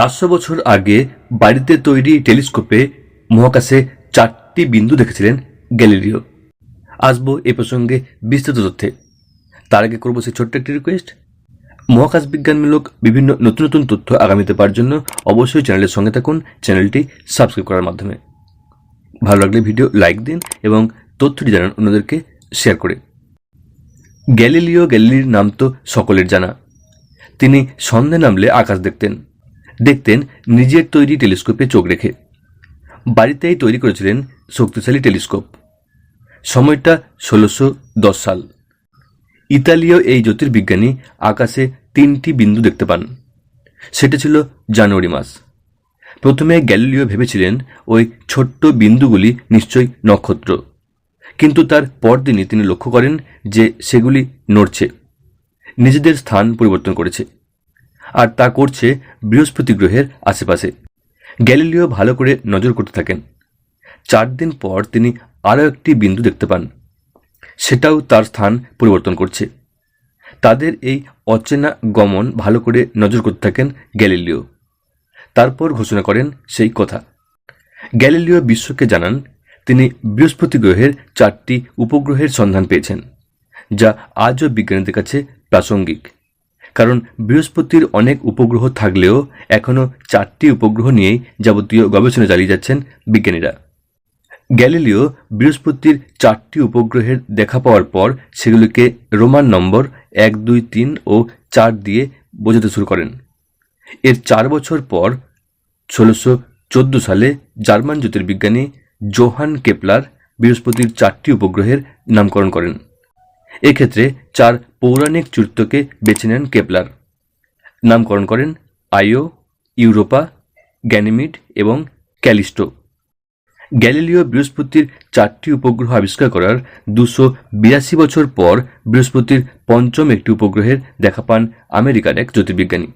চারশো বছর আগে বাড়িতে তৈরি টেলিস্কোপে মহাকাশে চারটি বিন্দু দেখেছিলেন গ্যালিলিও। আসব এ প্রসঙ্গে বিস্তৃত তথ্যে। তার আগে করব সেই ছোট্ট একটি রিকোয়েস্ট মহাকাশ বিজ্ঞানমূলক বিভিন্ন নতুন নতুন তথ্য আগামীতে পাওয়ার জন্য অবশ্যই চ্যানেলের সঙ্গে থাকুন, চ্যানেলটি সাবস্ক্রাইব করার মাধ্যমে। ভালো লাগলে ভিডিও লাইক দিন এবং তথ্যটি জানান অন্যদেরকে শেয়ার করে। গ্যালিলিও গ্যালিলির নাম তো সকলের জানা। তিনি সন্ধে নামলে আকাশ দেখতেন। দেখতেন নিজের তৈরি টেলিস্কোপে চোখ রেখে। বাড়িতেই তৈরি করেছিলেন শক্তিশালী টেলিস্কোপ। সময়টা ষোলোশো দশ সাল। ইতালীয় এই জ্যোতির্বিজ্ঞানী আকাশে তিনটি বিন্দু দেখতে পান। সেটা ছিল জানুয়ারি মাস। প্রথমে গ্যালিলিও ভেবেছিলেন ওই ছোট্ট বিন্দুগুলি নিশ্চয়ই নক্ষত্র। কিন্তু তার পরদিনই তিনি লক্ষ্য করেন যে সেগুলি নড়ছে। নিজেদের স্থান পরিবর্তন করেছে। আর তা করছে বৃহস্পতি গ্রহের আশেপাশে। গ্যালিলিও ভালো করে নজর করতে থাকেন। চার দিন পর তিনি আরও একটি বিন্দু দেখতে পান। সেটাও তার স্থান পরিবর্তন করছে। তাদের এই অচেনা গমন ভালো করে নজর করতে থাকেন গ্যালিলিও। তারপর ঘোষণা করেন সেই কথা। গ্যালিলিও বিশ্বকে জানান, তিনি বৃহস্পতি গ্রহের চারটি উপগ্রহের সন্ধান পেয়েছেন, যা আজও বিজ্ঞানীদের কাছে প্রাসঙ্গিক। কারণ বৃহস্পতির অনেক উপগ্রহ থাকলেও এখনও চারটি উপগ্রহ নিয়েই যাবতীয় গবেষণা চালিয়ে যাচ্ছেন বিজ্ঞানীরা। গ্যালিলিও বৃহস্পতির চারটি উপগ্রহের দেখা পাওয়ার পর সেগুলিকে রোমান নম্বর এক, দুই, তিন ও চার দিয়ে বোঝাতে শুরু করেন। এর চার বছর পর ষোলোশো চোদ্দ সালে জার্মান জ্যোতির্বিজ্ঞানী জোহান কেপলার বৃহস্পতির চারটি উপগ্রহের নামকরণ করেন। এক্ষেত্রে চার পৌরাণিক চরিত্রকে বেছে নেন কেপলার। নামকরণ করেন আইও, ইউরোপা, গ্যানিমিড এবং ক্যালিস্টো। গ্যালিলিও বৃহস্পতির চারটি উপগ্রহ আবিষ্কার করার দুশো বিরাশি বছর পর বৃহস্পতির পঞ্চম একটি উপগ্রহের দেখা পান আমেরিকার এক জ্যোতির্বিজ্ঞানী।